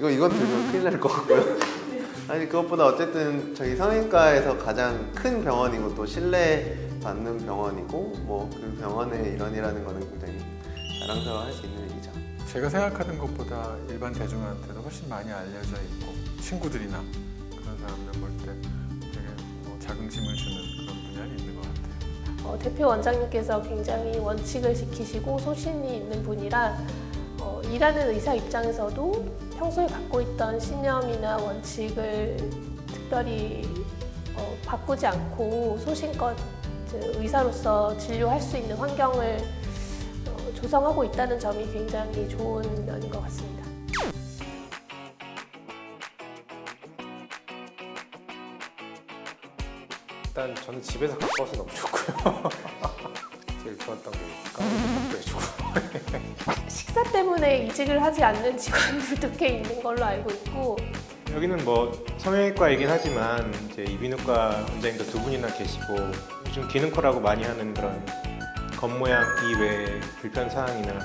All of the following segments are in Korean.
이거 이건 들면 큰일 날 것 같고요. 아니 그것보다 어쨌든 저희 성형외과에서 가장 큰 병원이고 또 신뢰 받는 병원이고 뭐 그 병원의 일원이라는 거는 굉장히 자랑스러워할 수 있는 얘기죠. 제가 생각하는 것보다 일반 대중한테도 훨씬 많이 알려져 있고 친구들이나 그런 사람들 볼 때 되게 뭐 자긍심을 주는 그런 분야는 있는 것 같아요. 어, 대표 원장님께서 굉장히 원칙을 지키시고 소신이 있는 분이라 어, 일하는 의사 입장에서도 평소에 갖고 있던 신념이나 원칙을 특별히 어, 바꾸지 않고 소신껏 의사로서 진료할 수 있는 환경을 어, 조성하고 있다는 점이 굉장히 좋은 면인 것 같습니다. 일단 저는 집에서 가까워서 너무 좋고요. 제일 좋았던 게 까먹도 해주고. 식사 때문에 이직을 하지 않는 직원들도 꽤 있는 걸로 알고 있고 여기는 뭐 성형외과이긴 하지만 이제 이비인후과 원장님도 두 분이나 계시고 요즘 기능코라고 많이 하는 그런 겉모양 이외의 불편 사항이나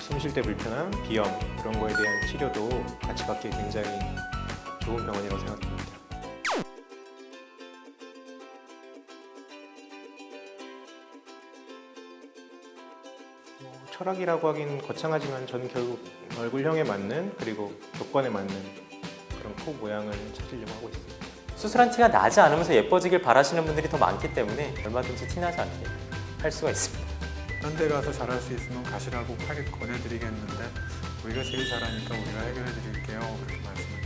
숨 쉴 때 불편함, 비염 그런 거에 대한 치료도 같이 받기 굉장히 좋은 병원이라고 생각합니다. 철학이라고 하긴 거창하지만 저는 결국 얼굴형에 맞는 그리고 조건에 맞는 그런 코 모양을 찾으려고 하고 있습니다. 수술한 티가 나지 않으면서 예뻐지길 바라시는 분들이 더 많기 때문에 얼마든지 티나지 않게 할 수가 있습니다. 딴 데 가서 잘할 수 있으면 가시라고 하게 권해드리겠는데 우리가 제일 잘하니까 우리가 해결해 드릴게요. 그렇게 말씀을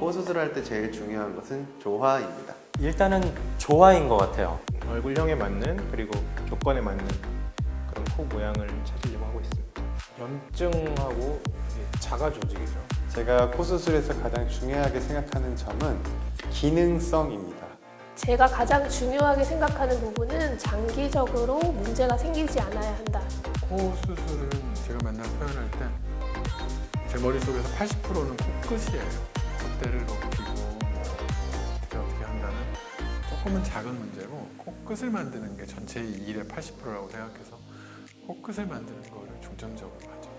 코 수술할 때 제일 중요한 것은 조화입니다. 일단은 조화인 것 같아요. 얼굴형에 맞는 그리고 조건에 맞는 그런 코 모양을 찾으려고 하고 있습니다. 염증하고 이게 자가 조직이죠. 제가 코 수술에서 가장 중요하게 생각하는 점은 기능성입니다. 제가 가장 중요하게 생각하는 부분은 장기적으로 문제가 생기지 않아야 한다. 코 수술은 제가 맨날 표현할 때 제 머릿속에서 80%는 코끝이에요. 콧대를 높이고 어떻게 한다는 조금은 작은 문제고 코끝을 만드는 게 전체 일의 80%라고 생각해서 코끝을 만드는 거를 중점적으로 하는